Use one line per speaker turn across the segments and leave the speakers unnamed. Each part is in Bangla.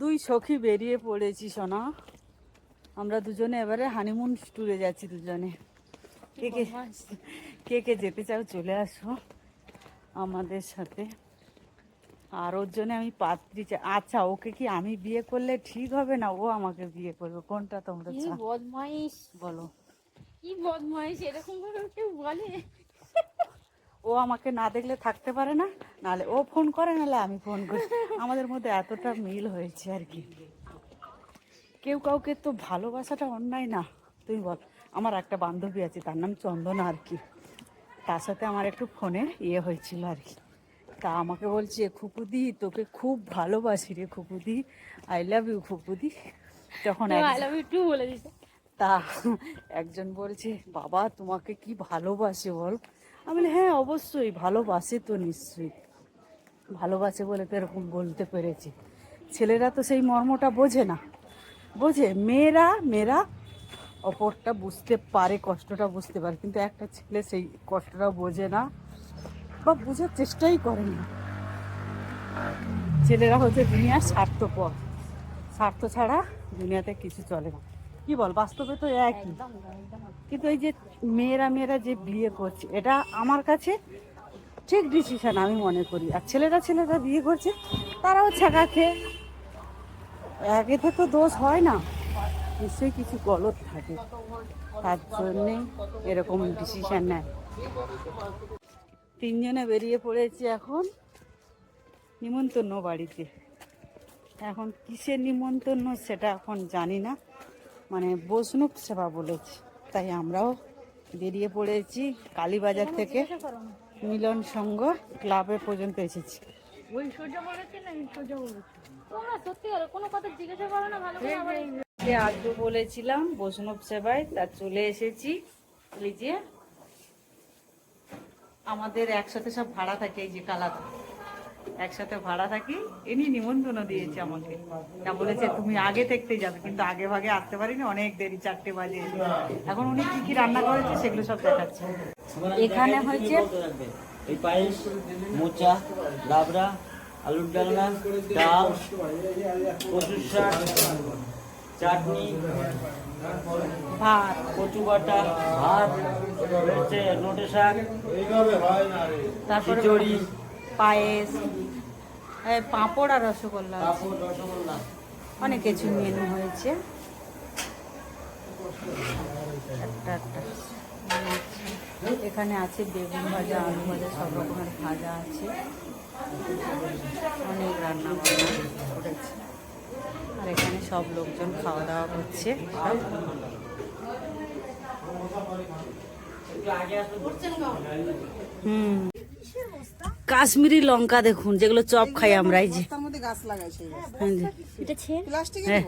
দুই সখী বেরিয়ে পড়েছি সোনা। আমরা দুজনে এবারে হানিমুন ট্যুরে যাচ্ছি দুজনে। কে কে কে কে যেতে চাও চলে আসো আমাদের সাথে। আর ওর জন্য আমি পাত্রী চাই আচ্ছা ওকে কি আমি বিয়ে করলে ঠিক হবে না? ও আমাকে বিয়ে করবে। কোনটা তোমরা
কি
চাও?
বদমাইশ।
বলো।
কি বদমাইশ এরকম করে কেউ বলে?
ও আমাকে না দেখলে থাকতে পারে না নাহলে ও ফোন করে নাহলে আমি ফোন করি। আমাদের মধ্যে এতটা মিল হয়েছে আর কি। কেউ কাউকে তো ভালোবাসাটা অন্যায় না। তুমি বল আমার একটা বান্ধবী আছে তার নাম চন্দনা আর কি। তার সাথে আমার একটু ফোনে ইয়ে হয়েছিল আর কি। তা আমাকে বলছে খুকুদি তোকে খুব ভালোবাসি রে খুকুদি। I love you খুকুদি। তখন
আই লাভ ইউ টু বলে দিছে
তা একজন বলছে বাবা তোমাকে কি ভালোবাসে বল? আমি বলি হ্যাঁ অবশ্যই, ভালোবাসে তো নিশ্চয়ই। ভালোবাসে বলে তো এরকম বলতে পেরেছি। ছেলেরা তো সেই মর্মটা বোঝে না। বোঝে, মেয়েরা মেয়েরা অপরটা বুঝতে পারে, কষ্টটা বুঝতে পারে, কিন্তু একটা ছেলে সেই কষ্টটা বোঝে না বা বোঝার চেষ্টাই করে না। ছেলেরা হচ্ছে দুনিয়ার স্বার্থপর। স্বার্থ ছাড়া দুনিয়াতে কিছু চলে না। কি বল, বাস্তবে তো একই। কিন্তু এই যে মেয়েরা মেয়েরা যে বিয়ে করছে, এটা আমার কাছে ঠিক ডিসিশন আমি মনে করি। আর ছেলেরা ছেলেরা বিয়ে করছে, তারাও ছাকা খেয়ে। একেতে তো দোষ হয় না। নিশ্চয়ই কিছু গলত থাকে। তার জন্যে এরকম ডিসিশন নেয়। তিনজনে বেরিয়ে পড়েছি এখন নিমন্ত্রণ বাড়িতে। এখন কিসের নিমন্ত্রণ সেটা এখন জানি না। মানে বৈষ্ণব সেবা বলেছে। তাই আমরাও বেরিয়ে পড়েছি কালীবাজার থেকে মিলন সংঘ ক্লাবে পর্যন্ত এসেছি।
ঐশ্বর্য বলেছে না ঐশ্বর্য বলেছে। তোমরা সত্যি কোনো কথা জিজ্ঞাসা করো না ভালো করে
যে আজকে বলেছিলাম বৈষ্ণব সেবায় তা চলে এসেছি। এই যে আমাদের একসাথে সব ভাড়া থাকে এই যে কালাতে একসাথে ভাড়া থাকি এনি নিমন্ত্রণ দিয়েছে আমাকে। তা বলেছে তুমি আগে থাকতে যাবে। কিন্তু আগে ভাগে আসতে পারিনি অনেক দেরি চারটে বাজে। এখন উনি কি কি রান্না করেছে সেগুলো সব দেখাচ্ছে। এখানে হয়েছে
এই পায়েস মোচা লাবড়া আলুর ডালনা ডাল কচুর শাক চাটনি
ভাত।
কচু বাটা ভাত হচ্ছে নোটে শাক
তারপরে
খিচুড়ি
পায়েস পাঁপড় আর রসগোল্লা
রসগোল্লা।
অনেক কিছু মেনু হয়েছে। একটা একটা। এখানে আছে বেগুন ভাজা আলু ভাজা সব রকমের ভাজা আছে। অনেক রান্না বান্না করেছে। আর এখানে সব লোকজন খাওয়া দাওয়া করছে। হুম। কাশ্মীরি লঙ্কা দেখুন যেগুলো চপ খাই আমরা এই যে।
তার মধ্যে গাছ লাগাই সেই বস্তা।
এই যে।
এটা ছেন?
হ্যাঁ।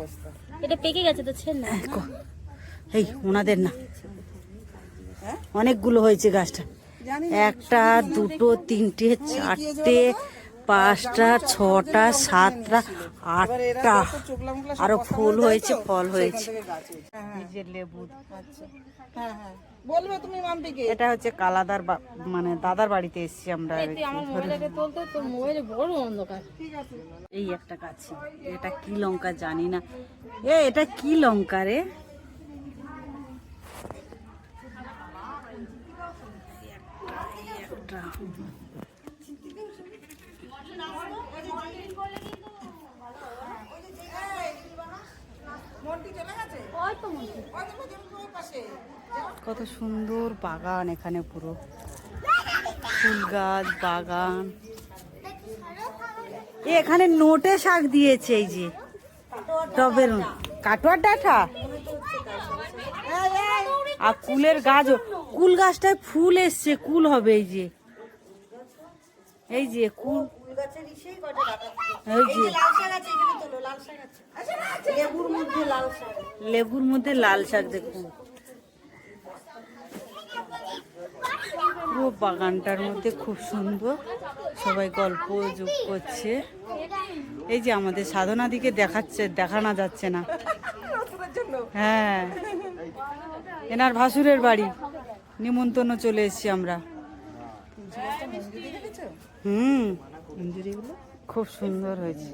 এটা পেকে গেছে তো ছেন না?
ক- এই ওনাদের না। অনেকগুলো হয়েছে গাছটা। একটা দুটো তিনটে চারটে পাঁচটা ছটা সাতটা আটটা।
আরও
ফুল হয়েছে ফল হয়েছে।
হ্যাঁ,
লেবু।
আচ্ছা। হ্যাঁ হ্যাঁ। বলবে তুমি মাম্পিকে।
এটা হচ্ছে কালাদার বা- মানে দাদার বাড়িতে এসেছি আমরা
বড় অন্ধকার।
এই একটা গাছ। এটা কি লঙ্কা জানি না। এ এটা কি লঙ্কা রে? একটা
মন্টি চলে গেছে
ওই তো মন্ত্রী
ওই দেখো, দেখো, ওই পাশে
কত সুন্দর বাগান এখানে পুরো। ফুল গাছ বাগান। এ এখানে নোটে শাক দিয়েছে এই যে। টবের কাটোয়ার ডাঁটা? আর কুলের গাছ কুল গাছটায় ফুল এসছে কুল হবে এই যে। এই যে কুল। এই যে। লেবুর মধ্যে লাল শাক। দেখুন। পুরো বাগানটার মধ্যে খুব সুন্দর সবাই গল্প যোগ করছে। এই যে আমাদের সাধনা দিকে দেখাচ্ছে, দেখানো যাচ্ছে না। হ্যাঁ। এনার ভাসুরের বাড়ি। নিমন্ত্রণ চলে এসেছি আমরা। হুম। খুব সুন্দর হয়েছে।